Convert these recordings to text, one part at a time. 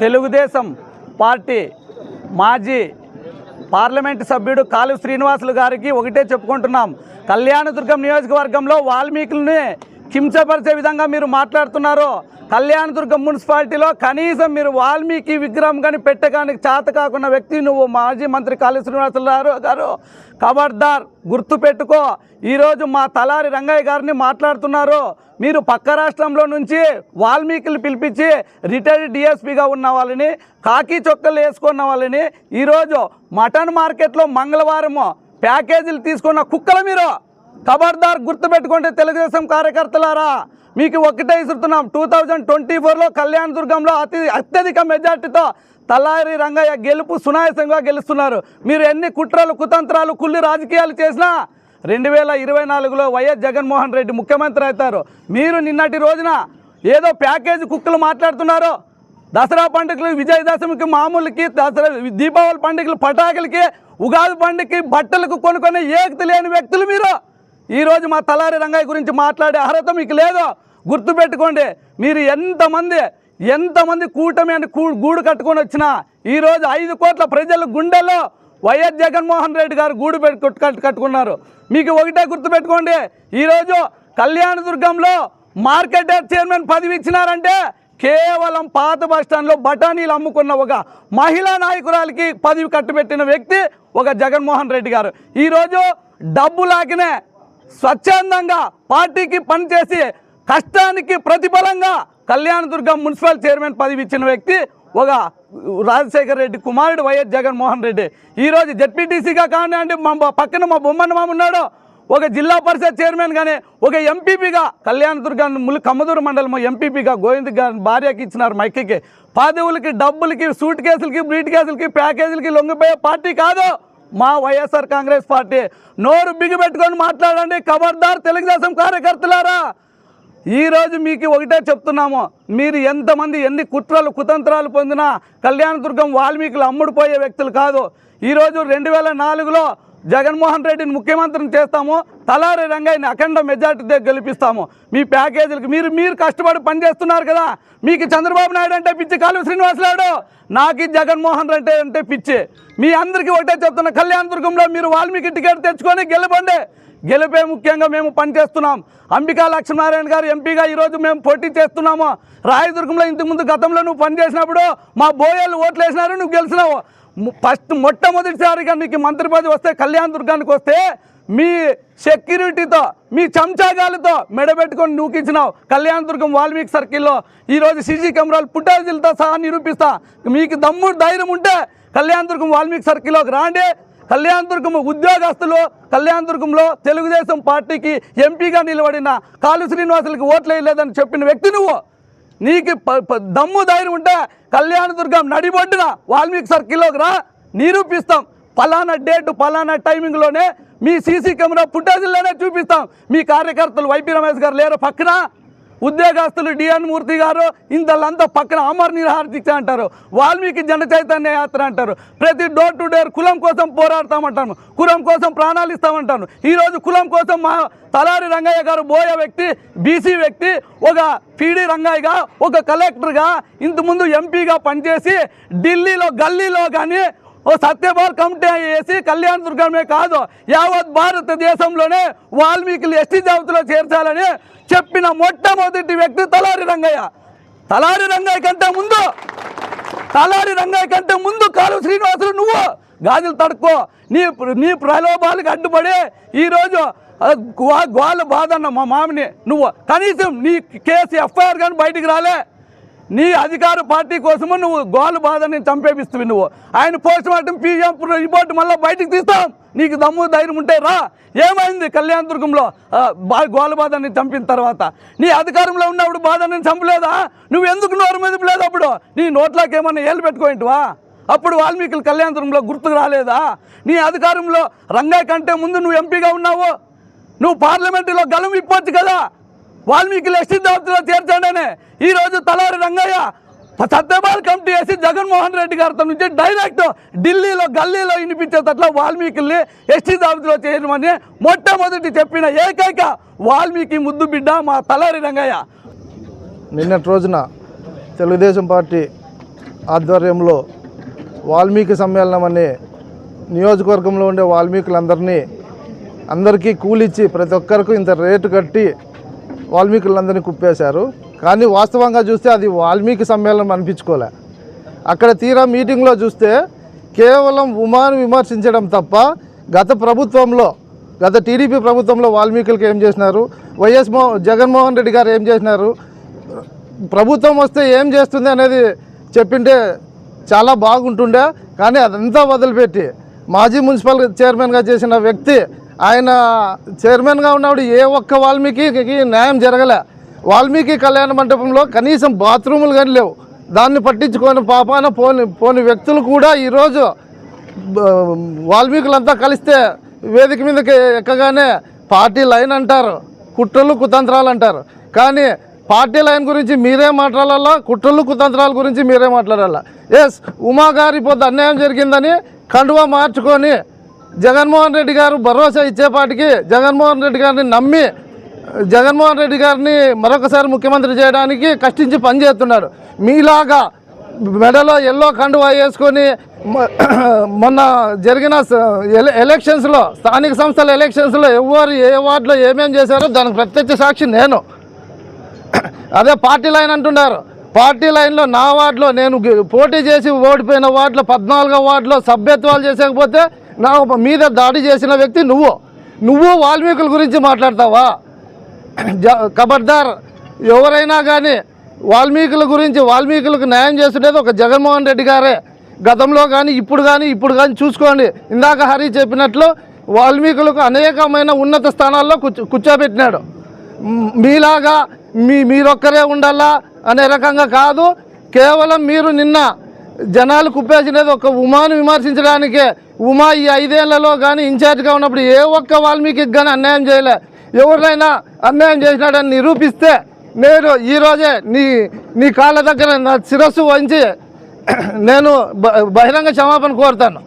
Telugu Desam party మాజీ parliament సభ్యుడు కాలు శ్రీనివాసులు గారికి ఒకటే చెప్పుకుంటున్నాం. కళ్యాణదుర్గం నియోజకవర్గంలో వాల్మీకులని కించపరిచే విధంగా మీరు మాట్లాడుతున్నారు కళ్యాణదుర్గం మున్సిపాలిటీలో కనీసం మీరు వాల్మీకి విగ్రహం కానీ పెట్టడానికి చేత కాకున్న వ్యక్తి నువ్వు మాజీ మంత్రి కాళీ శ్రీనివాసరావు గారు గారు. ఖబర్దార్ గుర్తు పెట్టుకో ఈరోజు మా తలారి రంగయ్య గారిని మాట్లాడుతున్నారు. మీరు పక్క రాష్ట్రంలో నుంచి వాల్మీకిలు పిలిపించి రిటైర్డ్ డిఎస్పీగా ఉన్న వాళ్ళని కాకి చొక్కలు వేసుకున్న వాళ్ళని ఈరోజు మటన్ మార్కెట్లో మంగళవారము ప్యాకేజీలు తీసుకున్న కుక్కలు మీరు. ఖబర్దార్ గుర్తుపెట్టుకోండి తెలుగుదేశం కార్యకర్తలారా మీకు ఒకటే ఇస్తున్నాం టూ థౌజండ్ ట్వంటీ ఫోర్లో కళ్యాణ దుర్గంలో అతి అత్యధిక మెజార్టీతో తలారి రంగయ్య గెలుపు సునాయాసంగా గెలుస్తున్నారు. మీరు ఎన్ని కుట్రలు కుతంత్రాలు కుళ్ళి రాజకీయాలు చేసినా రెండు వేల ఇరవై నాలుగులో వైఎస్ జగన్మోహన్ రెడ్డి ముఖ్యమంత్రి అవుతారు. మీరు నిన్నటి రోజున ఏదో ప్యాకేజీ కుక్కలు మాట్లాడుతున్నారు దసరా పండుగలు విజయదశమికి మామూలుకి దసరా దీపావళి పండుగలు పటాకులకి ఉగాది పండుగకి బట్టలకు కొనుక్కునే ఏకత లేని వ్యక్తులు మీరు. ఈరోజు మా తలారి రంగయ్య గురించి మాట్లాడే అర్హత మీకు లేదో గుర్తుపెట్టుకోండి. మీరు ఎంతమంది ఎంతమంది కూటమి అని గూడు కట్టుకొని వచ్చినా ఈరోజు ఐదు కోట్ల ప్రజల గుండెల్లో వైఎస్ జగన్మోహన్ రెడ్డి గారు గూడు పెట్టు కట్టు- కట్టుకున్నారు. మీకు ఒకటే గుర్తుపెట్టుకోండి. ఈరోజు కళ్యాణదుర్గంలో మార్కెట్ చైర్మన్ పదవి ఇచ్చినారంటే కేవలం పాత బస్టాండ్లో బఠానీలు అమ్ముకున్న ఒక మహిళా నాయకురాలకి పదవి కట్టుబెట్టిన వ్యక్తి ఒక జగన్మోహన్ రెడ్డి గారు. ఈరోజు డబ్బు లాగినే స్వచ్ఛందంగా పార్టీకి పనిచేసి కష్టానికి ప్రతిఫలంగా కళ్యాణదుర్గం మున్సిపల్ చైర్మన్ పదవి ఇచ్చిన వ్యక్తి ఒక రాజశేఖర రెడ్డి కుమారుడు వైఎస్ జగన్మోహన్ రెడ్డి. ఈరోజు జడ్పీటీసీగా కానివ్వండి మా పక్కన మా బొమ్మన్న మామ ఉన్నాడు. ఒక జిల్లా పరిషత్ చైర్మన్ గానే ఒక ఎంపీపీగా కళ్యాణదుర్గం ములు కమ్మదూరు మండలం ఎంపీపీగా గోవింద్ గారి భార్యకి ఇచ్చినారు మైక్కి. పదవులకి డబ్బులకి సూట్ కేసులకి బ్రీట్ కేసులకి ప్యాకేజీలకి లొంగిపోయే పార్టీ కాదు. మా వైఎస్ఆర్ కాంగ్రెస్ పార్టీ నోరు బిగిపెట్టుకొని మాట్లాడండి. ఖబర్దార్ తెలుగుదేశం కార్యకర్తలారా. ఈరోజు మీకు ఒకటే చెప్తున్నాము. మీరు ఎంతమంది ఎన్ని కుట్రలు కుతంత్రాలు పొందినా కళ్యాణదుర్గం వాల్మీకులు అమ్ముడుపోయే వ్యక్తులు కాదు. ఈరోజు రెండు వేల నాలుగులో జగన్మోహన్ రెడ్డిని ముఖ్యమంత్రిని చేస్తాము తలారి రంగయ్యని అఖండ మెజార్టీతో గెలిపిస్తాము. మీ ప్యాకేజీలకు మీరు మీరు కష్టపడి పనిచేస్తున్నారు కదా. మీకు చంద్రబాబు నాయుడు అంటే పిచ్చి కాలు శ్రీనివాసరాడు నాకు ఈ జగన్మోహన్ రెడ్డి అంటే పిచ్చి. మీ అందరికీ ఒకటే చెప్తున్నా కళ్యాణదుర్గంలో మీరు వాల్మీకి టికెట్ తెచ్చుకొని గెలుపండి గెలిపే ముఖ్యంగా మేము పనిచేస్తున్నాం అంబికా లక్ష్మీనారాయణ గారు ఎంపీగా ఈరోజు మేము పోటీ చేస్తున్నాము. రాయదుర్గంలో ఇంతకుముందు గతంలో నువ్వు పనిచేసినప్పుడు మా బోయలు ఓట్లు వేసినారు నువ్వు గెలిచినావు. ఫస్ట్ మొట్టమొదటిసారిగా మీకు మంత్రి పదవి వస్తే కళ్యాణ్ దుర్గానికి వస్తే మీ సెక్యూరిటీతో మీ చెంచాగాలతో మెడబెట్టుకొని నూకించినావు కళ్యాణ దుర్గం వాల్మీకి సర్కిల్లో. ఈరోజు సీసీ కెమెరాలు పుట్టాజీలతో సహా నిరూపిస్తా. మీకు దమ్ము ధైర్యం ఉంటే కళ్యాణ దుర్గం వాల్మీకి సర్కిల్లోకి రాండి. కళ్యాణదుర్గం ఉద్యోగస్తులు కళ్యాణదుర్గంలో తెలుగుదేశం పార్టీకి ఎంపీగా నిలబడిన కాలు శ్రీనివాసులకి ఓట్లు వేయలేదని చెప్పిన వ్యక్తి నువ్వు. నీకు ప- దమ్ము ధైర్యం ఉంటే కళ్యాణదుర్గం నడిబొడ్డున వాల్మీకి సర్కిల్లోకి రా నిరూపిస్తాం. ఫలానా డేట్ ఫలానా టైమింగ్లోనే మీ సీసీ కెమెరా ఫుటేజ్లోనే చూపిస్తాం. మీ కార్యకర్తలు వైపీ రమేష్ గారు లేరు పక్కన. ఉద్యోగస్తులు డిఎన్ మూర్తి గారు ఇంతలంతా పక్కన అమర్ నిరాహార దీక్ష అంటారు. వాల్మీకి జన చైతన్య యాత్ర అంటారు. ప్రతి డోర్ టు డోర్ కులం కోసం పోరాడతామంటాను కులం కోసం ప్రాణాలు ఇస్తామంటాను ఈరోజు కులం కోసం మా తలారి రంగయ్య గారు బోయ వ్యక్తి బీసీ వ్యక్తి ఒక పీడీ రంగయ్యగా ఒక కలెక్టర్గా ఇంతకుముందు ఎంపీగా పనిచేసి ఢిల్లీలో గల్లీలో కానీ ఓ సత్యపాల్ కమిటీ వేసి కళ్యాణ దుర్గమే కాదు యావత్ భారతదేశంలోనే వాల్మీకులు ఎస్టీ జాబితాలో చేర్చాలని చెప్పిన మొట్టమొదటి వ్యక్తి తలారి రంగయ్య. తలారి రంగయ్య కంటే ముందు తలారి రంగయ్య కంటే ముందు కాలు శ్రీనివాసులు నువ్వు. గాజులు తడుక్కో నీ నీ ప్రలోభాలకు అడ్డుపడి ఈరోజు ఆ, గ్వాల బాధన్న మా మామిని నువ్వు. కనీసం నీ కేసు ఎఫ్ఐఆర్ కానీ బయటికి రాలే. అధికార పార్టీ కోసము నువ్వు గోలు బాధని చంపేపిస్తువి నువ్వు. ఆయన పోస్ట్ మార్టం పీఎం రిపోర్ట్ మళ్ళీ బయటకు తీస్తాం. నీకు దమ్ము ధైర్యం ఉంటే రా. ఏమైంది కళ్యాణదుర్గంలో దుర్గంలో? బా గోల బాధని చంపిన తర్వాత. నీ అధికారంలో ఉన్నప్పుడు బాధని చంపలేదా? నువ్వు ఎందుకు నోరు మెదపలేదు అప్పుడు? నీ నోట్లోకి ఏమన్నా ఏళ్ళు పెట్టుకోయింటివా అప్పుడు వాల్మీకులు కళ్యాణదుర్గంలో గుర్తుకు రాలేదా? నీ అధికారంలో రంగా కంటే ముందు నువ్వు ఎంపీగా ఉన్నావు. నువ్వు పార్లమెంటులో గలం ఇప్పొచ్చు కదా. వాల్మీకి లక్ష్మీ జాబితాలో చేర్చాడనే ఈ రోజు తలారి రంగయ్య సత్యపాల్ కమిటీ వేసి జగన్మోహన్ రెడ్డి గారితో నుంచి డైరెక్ట్ ఢిల్లీలో గల్లీలో వినిపించేటట్ల వాల్మీకిల్ని ఎస్టీ జాబితాలో చేయమని మొట్టమొదటి చెప్పిన ఏకైక వాల్మీకి ముద్దు బిడ్డ మా తలారి రంగయ్య. నిన్నటి రోజున తెలుగుదేశం పార్టీ ఆధ్వర్యంలో వాల్మీకి సమ్మేళనం అనే నియోజకవర్గంలో ఉండే వాల్మీకులందరినీ అందరికీ కూలిచ్చి ప్రతి ఒక్కరికి ఇంత రేటు కట్టి వాల్మీకులందరినీ కుప్పేశారు. కానీ వాస్తవంగా చూస్తే అది వాల్మీకి సమ్మేళనం అనిపించుకోలే. అక్కడ తీరా మీటింగ్లో చూస్తే కేవలం ఉమాను విమర్శించడం తప్ప గత ప్రభుత్వంలో గత టీడీపీ ప్రభుత్వంలో వాల్మీకులకు ఏం చేసినారు? వైఎస్ మో జగన్మోహన్ రెడ్డి గారు ఏం చేసినారు? ప్రభుత్వం వస్తే ఏం చేస్తుంది అనేది చెప్పింటే చాలా బాగుంటుండే కానీ అదంతా వదిలిపెట్టి మాజీ మున్సిపల్ చైర్మన్గా చేసిన వ్యక్తి ఆయన చైర్మన్గా ఉన్నప్పుడు ఏ ఒక్క వాల్మీకి న్యాయం జరగలే. వాల్మీకి కళ్యాణ మండపంలో కనీసం బాత్రూములు కానీ లేవు. దాన్ని పట్టించుకొని పాపాన పోని పోని వ్యక్తులు కూడా ఈరోజు వాల్మీకులంతా కలిస్తే వేదిక మీదకి ఎక్కగానే పార్టీ లైన్ అంటారు కుట్రలు కుతంత్రాలు అంటారు. కానీ పార్టీ లైన్ గురించి మీరే మాట్లాడాలా కుట్రలు కుతంత్రాల గురించి మీరే మాట్లాడాలా? ఎస్ ఉమా గారి పొద్దు అన్యాయం జరిగిందని కండువా మార్చుకొని జగన్మోహన్ రెడ్డి గారు భరోసా ఇచ్చేపాటికి జగన్మోహన్ రెడ్డి గారిని నమ్మి జగన్మోహన్ రెడ్డి గారిని మరొకసారి ముఖ్యమంత్రి చేయడానికి కష్టించి పనిచేస్తున్నాడు. మీలాగా మెడలో ఎల్లో కండువా వేసుకొని మొన్న జరిగిన ఎలక్షన్స్లో స్థానిక సంస్థల ఎలక్షన్స్లో ఎవరు ఏ వార్డులో ఏమేం చేశారో దానికి ప్రత్యక్ష సాక్షి నేను. అదే పార్టీ లైన్ అంటున్నారు. పార్టీ లైన్లో నా వార్డులో నేను పోటీ చేసి ఓడిపోయిన వార్డులో పద్నాలుగో వార్డులో సభ్యత్వాలు చేసేకపోతే నా మీద దాడి చేసిన వ్యక్తి నువ్వు. నువ్వు వాల్మీకుల గురించి మాట్లాడతావా? జ ఎవరైనా కానీ వాల్మీకుల గురించి వాల్మీకులకు న్యాయం చేస్తుండేది ఒక జగన్మోహన్ రెడ్డి గారే. గతంలో కానీ ఇప్పుడు కానీ ఇప్పుడు కానీ చూసుకోండి. ఇందాక హరి చెప్పినట్లు వాల్మీకులకు అనేకమైన ఉన్నత స్థానాల్లో కూర్చో కూర్చోబెట్టినాడు. మీలాగా మీ మీరొక్కరే ఉండాలా అనే రకంగా కాదు. కేవలం మీరు నిన్న జనాలు కుప్పేసినది ఒక ఉమాను విమర్శించడానికే. ఉమా ఈ ఐదేళ్ళలో కానీ ఇన్ఛార్జ్గా ఉన్నప్పుడు ఏ ఒక్క వాల్మీకి కానీ అన్యాయం చేయలే. ఎవరినైనా అన్యాయం చేసినాడని నిరూపిస్తే నేను ఈరోజే నీ నీ కాళ్ళ దగ్గర నా శిరస్సు వంచి నేను బ- బహిరంగ క్షమాపణ కోరుతాను.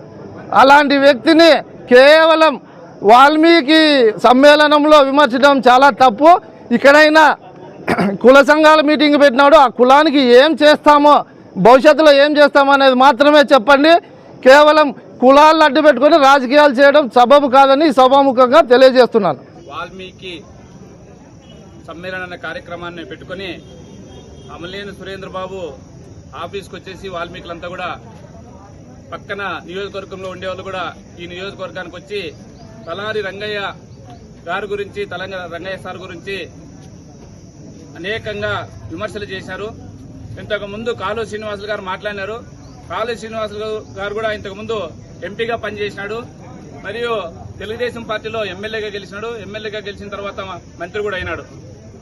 అలాంటి వ్యక్తిని కేవలం వాల్మీకి సమ్మేళనంలో విమర్శించడం చాలా తప్పు. ఇక్కడైనా కుల సంఘాల మీటింగ్ పెట్టినాడు. ఆ కులానికి ఏం చేస్తామో భవిష్యత్తులో ఏం చేస్తామనేది మాత్రమే చెప్పండి. కేవలం కులాలను అడ్డు పెట్టుకొని రాజకీయాలు చేయడం సబబు కాదని సభాముఖంగా తెలియజేస్తున్నాను. వాల్మీకి సమ్మేళన అనే కార్యక్రమాన్ని పెట్టుకొని అమలేని సురేంద్ర బాబు ఆఫీస్కి వచ్చేసి వాల్మీకులంతా కూడా పక్కన నియోజకవర్గంలో ఉండేవాళ్ళు కూడా ఈ నియోజకవర్గానికి వచ్చి తలారి రంగయ్య గారి గురించి తెలంగాణ రంగయ్య సార్ గురించి అనేకంగా విమర్శలు చేశారు. ఇంతకు ముందు కాలు శ్రీనివాసులు గారు మాట్లాడినారు. కాలు శ్రీనివాసులు గారు కూడా ఇంతకు ముందు ఎంపీగా పనిచేసినాడు. మరియు తెలుగుదేశం పార్టీలో ఎమ్మెల్యేగా గెలిచినాడు. ఎమ్మెల్యేగా గెలిచిన తర్వాత మంత్రి కూడా అయినాడు.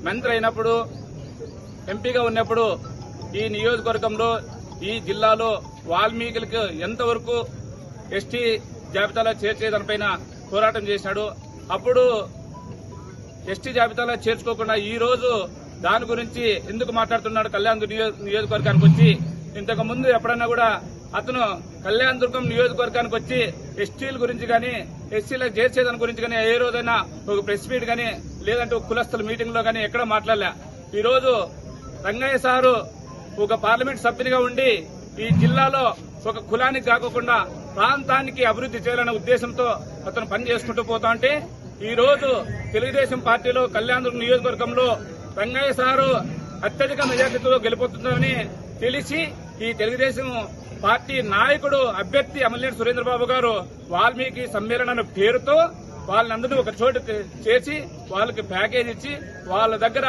మంత్రి అయినప్పుడు ఎంపీగా ఉన్నప్పుడు ఈ నియోజకవర్గంలో ఈ జిల్లాలో వాల్మీకులకు ఎంతవరకు ఎస్టీ జాబితాలో చేర్చేదానిపైన పోరాటం చేశాడు. అప్పుడు ఎస్టీ జాబితాలో చేర్చుకోకుండా ఈ రోజు దాని గురించి ఎందుకు మాట్లాడుతున్నాడు కళ్యాణ్ నియోజకవర్గానికి వచ్చి? ఇంతకు ముందు ఎప్పుడన్నా కూడా అతను కళ్యాణ దుర్గం నియోజకవర్గానికి వచ్చి ఎస్టీల గురించి కానీ ఎస్సీలకు చేర్చేదాని గురించి కానీ ఏ రోజైనా ఒక ప్రెస్ మీట్ కానీ లేదంటే ఒక కులస్తుల మీటింగ్లో కానీ ఎక్కడ మాట్లాడలే. ఈరోజు రంగయ్య సారు ఒక పార్లమెంట్ సభ్యునిగా ఉండి ఈ జిల్లాలో ఒక కులానికి కాకుండా ప్రాంతానికి అభివృద్ధి చేయాలనే ఉద్దేశంతో అతను పని చేసుకుంటూ పోతా ఉంటే ఈ రోజు తెలుగుదేశం పార్టీలో కళ్యాణ నియోజకవర్గంలో రంగయ్య సారు అత్యధిక మెజార్టీతో గెలిపోతుందని తెలిసి ఈ తెలుగుదేశం పార్టీ నాయకుడు అభ్యర్థి ఎమ్మెల్యే సురేంద్రబాబు గారు వాల్మీకి సమ్మేళన పేరుతో వాళ్ళందరినీ ఒక చోటు చేసి వాళ్ళకి ప్యాకేజ్ ఇచ్చి వాళ్ళ దగ్గర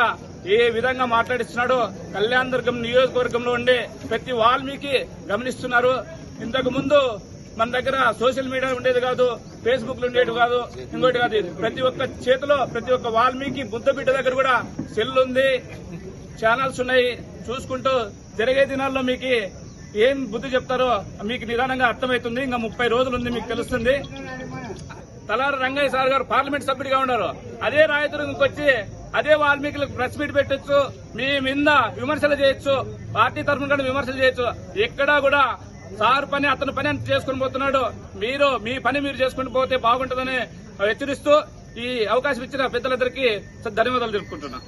ఏ విధంగా మాట్లాడిస్తున్నాడో కళ్యాణ్ దుర్గం నియోజకవర్గంలో ఉండే ప్రతి వాల్మీకి గమనిస్తున్నారు. ఇంతకు ముందు మన దగ్గర సోషల్ మీడియా ఉండేది కాదు ఫేస్బుక్లో ఉండేది కాదు ఇంకోటి కాదు ప్రతి ఒక్క చేతిలో ప్రతి ఒక్క వాల్మీకి బుద్ధ బిడ్డ దగ్గర కూడా సెల్ ఉంది ఛానల్స్ ఉన్నాయి. చూసుకుంటూ జరిగే దినాల్లో మీకు ఏం బుద్ధి చెప్తారో మీకు నిదానంగా అర్థమవుతుంది. ఇంకా ముప్పై రోజులు ఉంది మీకు తెలుస్తుంది. తలారి రంగయ్య సార్ గారు పార్లమెంట్ సభ్యుడిగా ఉన్నారు. అదే రాయదుర్గంకి వచ్చి అదే వాల్మీకులకు ప్రెస్ మీట్ పెట్టొచ్చు. మీ మీద విమర్శలు చేయొచ్చు. పార్టీ తరఫున కూడా విమర్శలు చేయొచ్చు. ఎక్కడా కూడా సార్ పని అతని పని అంత చేసుకుని పోతున్నాడు. మీరు మీ పని మీరు చేసుకుని పోతే బాగుంటుందని హెచ్చరిస్తూ ఈ అవకాశం ఇచ్చిన పెద్దలందరికీ ధన్యవాదాలు తెలుపుకుంటున్నా.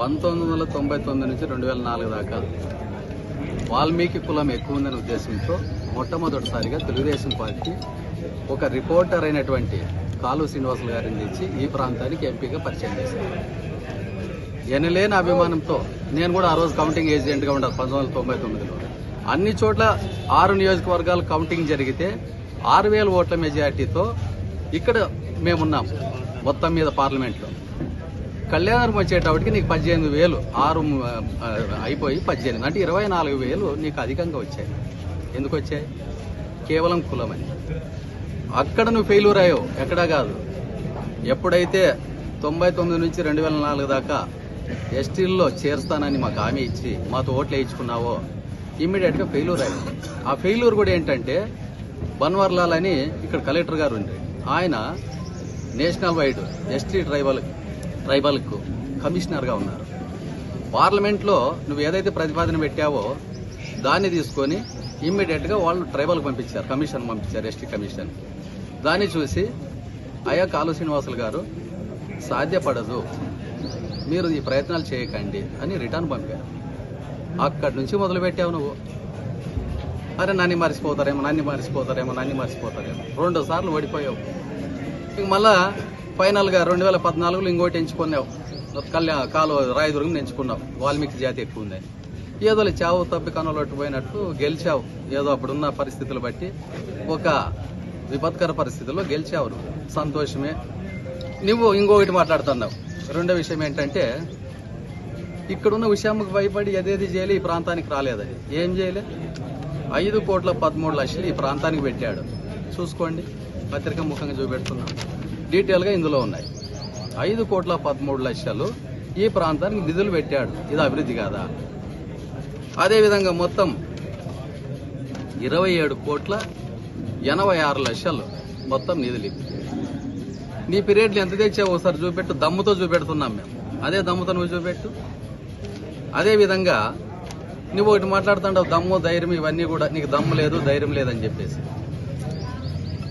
పంతొమ్మిది వందల తొంభై తొమ్మిది నుంచి రెండు వేల నాలుగు దాకా వాల్మీకి కులం ఎక్కువ ఉందనే ఉద్దేశంతో మొట్టమొదటిసారిగా తెలుగుదేశం పార్టీ ఒక రిపోర్టర్ అయినటువంటి కాలు శ్రీనివాసులు గారిని తెచ్చి ఈ ప్రాంతానికి ఎంపీగా పరిచయం చేశారు. ఎనలేని అభిమానంతో నేను కూడా ఆ రోజు కౌంటింగ్ ఏజెంట్గా ఉండదు పంతొమ్మిది వందల తొంభై తొమ్మిదిలో. అన్ని చోట్ల ఆరు నియోజకవర్గాలు కౌంటింగ్ జరిగితే ఆరు వేల ఓట్ల మెజార్టీతో ఇక్కడ మేమున్నాం మొత్తం మీద పార్లమెంట్లో కళ్యాణం వచ్చేటప్పటికి నీకు పద్దెనిమిది వేలు ఆరు అయిపోయి పద్దెనిమిది అంటే ఇరవై నాలుగు వేలు నీకు అధికంగా వచ్చాయి. ఎందుకు వచ్చాయి? కేవలం కులమని. అక్కడ నువ్వు ఫెయిల్యూర్ అయ్యావు ఎక్కడా కాదు. ఎప్పుడైతే తొంభై తొమ్మిది నుంచి రెండు వేల నాలుగు దాకా ఎస్టీల్లో చేరుస్తానని మాకు హామీ ఇచ్చి మాతో ఓట్లు వేయించుకున్నావో ఇమ్మీడియట్గా ఫెయిల్యూర్ అయింది ఆ ఫెయిల్యూర్ కూడా ఏంటంటే బన్వర్లాల్ అని ఇక్కడ కలెక్టర్ గారు ఉండే. ఆయన నేషనల్ వైడ్ ఎస్టీ ట్రైబల్ ట్రైబల్కు కమిషనర్గా ఉన్నారు. పార్లమెంట్లో నువ్వు ఏదైతే ప్రతిపాదన పెట్టావో దాన్ని తీసుకొని ఇమ్మీడియట్గా వాళ్ళు ట్రైబల్కి పంపించారు కమిషన్ పంపించారు ఎస్టీ కమిషన్. దాన్ని చూసి అయ్యా కాలు శ్రీనివాసులు గారు సాధ్యపడదు. మీరు ఈ ప్రయత్నాలు చేయకండి అని రిటర్న్ పంపారు. అక్కడి నుంచి మొదలు పెట్టావు నువ్వు. అరే నన్ను మర్చిపోతారేమో నన్ను మర్చిపోతారేమో నన్ను మర్చిపోతారేమో. రెండు సార్లు ఓడిపోయావు. ఇంక మళ్ళా ఫైనల్గా రెండు వేల పద్నాలుగులో ఇంకోటి ఎంచుకున్నావు. కళ్యాణ కాలు రాయదుర్గం ఎంచుకున్నావు. వాల్మీకి జాతి ఎక్కువ ఉందని. ఏదో చావు తప్పి కనులొట్టు పోయినట్టు గెలిచావు. ఏదో అప్పుడున్న పరిస్థితులు బట్టి ఒక విపత్కర పరిస్థితుల్లో గెలిచావు నువ్వు. సంతోషమే. నువ్వు ఇంకొకటి మాట్లాడుతున్నావు. రెండో విషయం ఏంటంటే ఇక్కడున్న విషయంకి భయపడి ఏదేది చేయలే ఈ ప్రాంతానికి రాలేదని ఏం చేయలే ఐదు కోట్ల పదమూడు లక్షలు ఈ ప్రాంతానికి పెట్టాడు. చూసుకోండి పత్రిక ముఖంగా చూపెడుతున్నాం. డీటెయిల్గా ఇందులో ఉన్నాయి. ఐదు కోట్ల పదమూడు లక్షలు ఈ ప్రాంతానికి నిధులు పెట్టాడు. ఇది అభివృద్ధి కాదా? అదేవిధంగా మొత్తం ఇరవై ఏడు కోట్ల ఎనభై ఆరు లక్షలు మొత్తం నిధులు ఇవి. నీ పీరియడ్లు ఎంత తెచ్చావు ఒకసారి చూపెట్టు. దమ్ముతో చూపెడుతున్నాం మేము. అదే దమ్ముతో నువ్వు చూపెట్టు. అదే విధంగా నువ్వు ఒకటి మాట్లాడుతుంటావు దమ్ము ధైర్యం ఇవన్నీ కూడా నీకు దమ్ము లేదు ధైర్యం లేదని చెప్పేసి.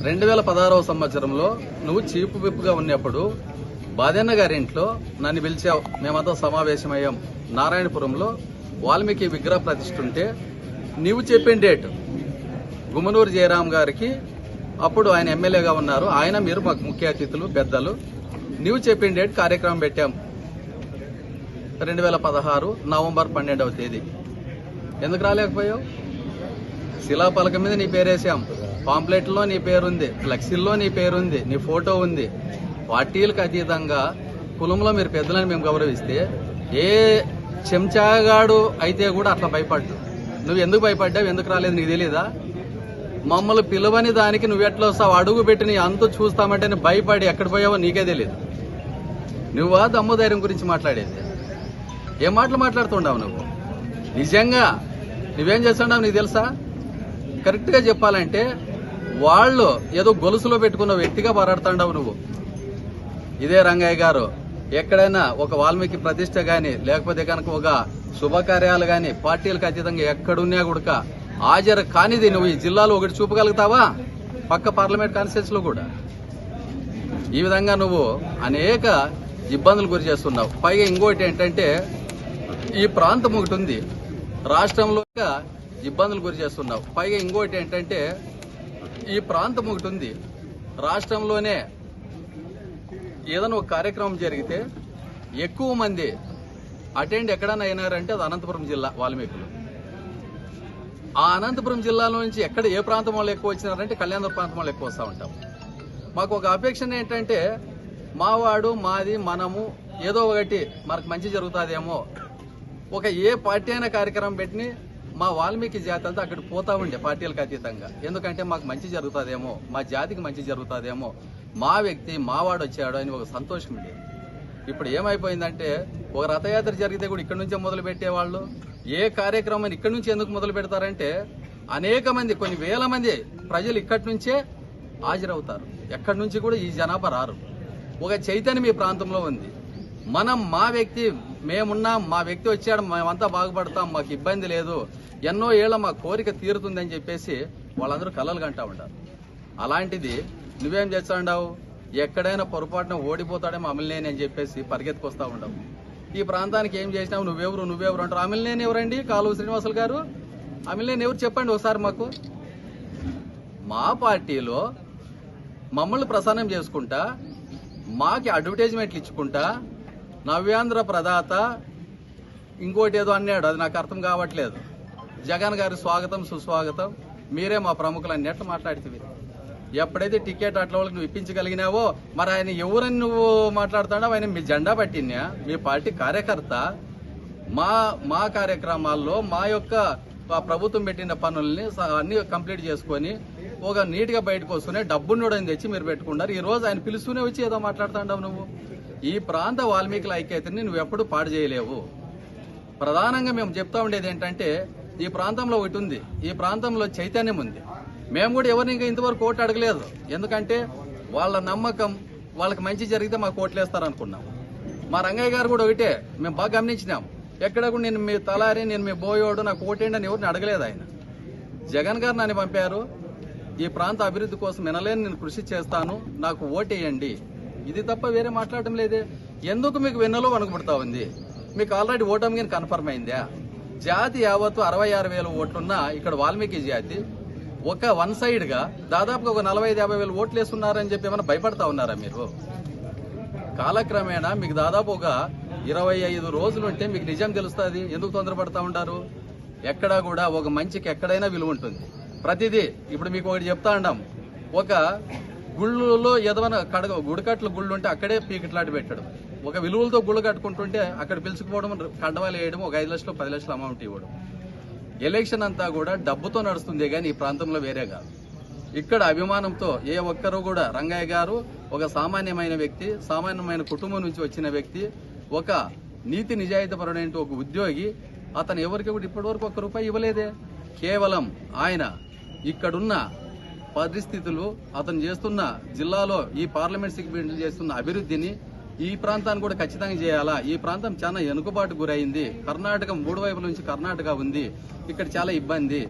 రెండు వేల పదహారవ సంవత్సరంలో నువ్వు చీపు విప్పుగా ఉన్నప్పుడు బాదన్న గారి ఇంట్లో నన్ను పిలిచావు. మేమంతా సమావేశమయ్యాం. నారాయణపురంలో వాల్మీకి విగ్రహ ప్రతిష్ఠ ఉంటే నువ్వు చెప్పిన డేట్ గుమనూరు జయరాం గారికి అప్పుడు ఆయన ఎమ్మెల్యేగా ఉన్నారు. ఆయన మీరు మాకు ముఖ్య అతిథులు పెద్దలు. నీవు చెప్పిన డేట్ కార్యక్రమం పెట్టాం. రెండు వేల పదహారు నవంబర్ పన్నెండవ తేదీ. ఎందుకు రాలేకపోయావు? శిలాపలక మీద నీ పేరేసాం. పాంప్లెట్లో నీ పేరుంది. ఫ్లెక్సీల్లో నీ పేరుంది. నీ ఫోటో ఉంది. పార్టీలకు అతీతంగా కులంలో మీరు పెద్దలని మేము గౌరవిస్తే ఏ చెంచాగాడు అయితే కూడా అట్లా భయపడ్డు. నువ్వు ఎందుకు భయపడ్డావు? ఎందుకు రాలేదు? నీకు తెలీదా? మమ్మల్ని పిలవని దానికి నువ్వు ఎట్లా వస్తావు? అడుగు పెట్టి నీ అంత చూస్తామంటే నువ్వు భయపడి ఎక్కడ పోయావో నీకే తెలియదు నువ్వా దమ్ముధైర్యం గురించి మాట్లాడేది. ఏ మాటలు మాట్లాడుతుండవు నువ్వు? నిజంగా నువ్వేం చేస్తున్నావు నీకు తెలుసా? కరెక్ట్గా చెప్పాలంటే వాళ్ళు ఏదో గొలుసులో పెట్టుకున్న వ్యక్తిగా పోరాడుతుండవు నువ్వు. ఇదే రంగయ్య గారు ఎక్కడైనా ఒక వాల్మీకి ప్రతిష్ట కానీ లేకపోతే కనుక ఒక శుభకార్యాలు కానీ పార్టీలకు అతీతంగా ఎక్కడున్నా కూడా హాజరు కానిది నువ్వు ఈ జిల్లాలో ఒకటి చూపగలుగుతావా? పక్క పార్లమెంట్ కాన్స్టిట్యూన్స్లో కూడా. ఈ విధంగా నువ్వు అనేక ఇబ్బందులు గురి చేస్తున్నావు. పైగా ఇంకోటి ఏంటంటే ఈ ప్రాంతం ఒకటి ఉంది. రాష్ట్రంలో ఇంకా ఇబ్బందులు గురి చేస్తున్నావు. పైగా ఇంకోటి ఏంటంటే ఈ ప్రాంతం ఒకటి ఉంది. రాష్ట్రంలోనే ఏదైనా ఒక కార్యక్రమం జరిగితే ఎక్కువ మంది అటెండ్ ఎక్కడైనా అయినారంటే అది అనంతపురం జిల్లా వాల్మీకులు. ఆ అనంతపురం జిల్లాలో నుంచి ఎక్కడ ఏ ప్రాంతం వాళ్ళు ఎక్కువ వచ్చినారంటే కళ్యాణ ప్రాంతం వాళ్ళు ఎక్కువ వస్తూ ఉంటాం. మాకు ఒక అపేక్షణ ఏంటంటే మావాడు మాది మనము ఏదో ఒకటి మనకు మంచి జరుగుతుందేమో. ఒక ఏ పార్టీ అయినా కార్యక్రమం పెట్టి మా వాల్మీకి జాతి అంతా అక్కడ పోతా ఉండే పార్టీలకు అతీతంగా. ఎందుకంటే మాకు మంచి జరుగుతుందేమో మా జాతికి మంచి జరుగుతుందేమో. మా వ్యక్తి మావాడు వచ్చాడు అని ఒక సంతోషం ఉండేది. ఇప్పుడు ఏమైపోయిందంటే ఒక రథయాత్ర జరిగితే కూడా ఇక్కడ నుంచే మొదలు పెట్టేవాళ్ళు. ఏ కార్యక్రమాన్ని ఇక్కడ నుంచి ఎందుకు మొదలు పెడతారంటే అనేక మంది కొన్ని వేల మంది ప్రజలు ఇక్కడి నుంచే హాజరవుతారు. ఎక్కడి నుంచి కూడా ఈ జనాభా రారు. ఒక చైతన్యం ఈ ప్రాంతంలో ఉంది. మనం మా వ్యక్తి మేమున్నాం మా వ్యక్తి వచ్చాడు మేమంతా బాగుపడతాం మాకు ఇబ్బంది లేదు. ఎన్నో ఏళ్ళ మా కోరిక తీరుతుందని చెప్పేసి వాళ్ళందరూ కలలు కంటా ఉంటారు. అలాంటిది నువ్వేం చేస్తాండావు? ఎక్కడైనా పొరపాటున ఓడిపోతాడేమో అమలినేని అని చెప్పేసి పరిగెత్తుకొస్తా ఉండవు. ఈ ప్రాంతానికి ఏం చేసినావు? నువ్వెవరు? నువ్వెవరు? అంటారు. అమలినేని ఎవరండి? కాలువ శ్రీనివాసులు గారు. అమిలేని ఎవరు? చెప్పండి ఒకసారి మాకు. మా పార్టీలో మమ్మల్ని ప్రసన్నం చేసుకుంటా మాకి అడ్వర్టైజ్మెంట్లు ఇచ్చుకుంటా నవ్యాంధ్ర ప్రదాత ఇంకోటి ఏదో అన్నాడు. అది నాకు అర్థం కావట్లేదు. జగన్ గారి స్వాగతం సుస్వాగతం. మీరే మా ప్రముఖులు అన్నట్టు మాట్లాడుతుంది ఎప్పుడైతే టికెట్ అట్లా వాళ్ళకి నువ్వు ఇప్పించగలిగినావో మరి ఆయన ఎవరని నువ్వు మాట్లాడుతున్నావు ఆయన మీ జెండా పట్టినా మీ పార్టీ కార్యకర్త. మా మా కార్యక్రమాల్లో మా యొక్క ప్రభుత్వం పెట్టిన పనుల్ని స- అన్ని కంప్లీట్ చేసుకొని ఒక నీట్గా బయటకు వస్తూనే డబ్బున్నోడని తెచ్చి మీరు పెట్టుకున్నారు. ఈ రోజు ఆయన పిలుస్తూనే వచ్చి ఏదో మాట్లాడుతున్నావు నువ్వు. ఈ ప్రాంత వాల్మీకుల ఐక్యతని నువ్వు ఎప్పుడు పాడు చేయలేవు. ప్రధానంగా మేము చెప్తా ఉండేది ఏంటంటే ఈ ప్రాంతంలో ఒకటి ఉంది. ఈ ప్రాంతంలో చైతన్యం ఉంది. మేము కూడా ఎవరిని ఇంకా ఇంతవరకు ఓటు అడగలేదు. ఎందుకంటే వాళ్ళ నమ్మకం వాళ్ళకి మంచి జరిగితే మాకు ఓట్లు వేస్తారనుకున్నాం మా రంగయ్య గారు కూడా ఒకటే మేము బాగా గమనించినాం. ఎక్కడ కూడా నేను మీ తలారి నేను మీ బోయోడు నాకు ఓటేయండి అని ఎవరిని అడగలేదు ఆయన. జగన్ గారు నన్ను పంపారు ఈ ప్రాంత అభివృద్ధి కోసం వినలేని నేను కృషి చేస్తాను నాకు ఓటేయండి. ఇది తప్ప వేరే మాట్లాడటం లేదే. ఎందుకు మీకు వెన్నెలో వణుకుపడతా ఉంది? మీకు ఆల్రెడీ ఓటమి కన్ఫర్మ్ అయిందా? జాతి యావత్తు అరవై ఆరు వేల ఓట్లున్నా ఇక్కడ వాల్మీకి జాతి ఒక వన్ సైడ్గా దాదాపుగా ఒక నలభై ఐదు యాభై వేలు ఓట్లు వేస్తున్నారని చెప్పి ఏమైనా భయపడతా ఉన్నారా మీరు? కాలక్రమేణా మీకు దాదాపు ఒక ఇరవై ఐదు రోజులుంటే మీకు నిజం తెలుస్తుంది. ఎందుకు తొందరపడతా ఉంటారు? ఎక్కడా కూడా ఒక మంచికి ఎక్కడైనా విలువ ఉంటుంది. ప్రతిదీ ఇప్పుడు మీకు ఒకటి చెప్తా ఉండం. ఒక గుళ్ళలో ఏదైనా కడగ గుడికట్లు గుళ్ళు ఉంటే అక్కడే పీకిట్లాంటి పెట్టడం. ఒక విలువలతో గుళ్ళు కట్టుకుంటుంటే అక్కడ పిలుచుకుపోవడం కండవాలు వేయడం ఒక ఐదు లక్షలు పది లక్షలు అమౌంట్ ఇవ్వడం. ఎలక్షన్ అంతా కూడా డబ్బుతో నడుస్తుంది కానీ ఈ ప్రాంతంలో వేరే కాదు. ఇక్కడ అభిమానంతో ఏ ఒక్కరూ కూడా రంగయ్య గారు ఒక సామాన్యమైన వ్యక్తి సామాన్యమైన కుటుంబం నుంచి వచ్చిన వ్యక్తి ఒక నీతి నిజాయితీపరమైన ఒక ఉద్యోగి అతను ఎవరికి కూడా ఇప్పటివరకు ఒక్క రూపాయి ఇవ్వలేదే. కేవలం ఆయన ఇక్కడున్న పరిస్థితులు అతను చేస్తున్న జిల్లాలో ఈ పార్లమెంట్ సెగ్మెంట్ చేస్తున్న అభివృద్ధిని ఈ ప్రాంతాన్ని కూడా ఖచ్చితంగా చేయాలా? ఈ ప్రాంతం చాలా వెనుకబాటు గురైంది. కర్ణాటక మూడు వైపుల నుంచి కర్ణాటక ఉంది. ఇక్కడ చాలా ఇబ్బంది.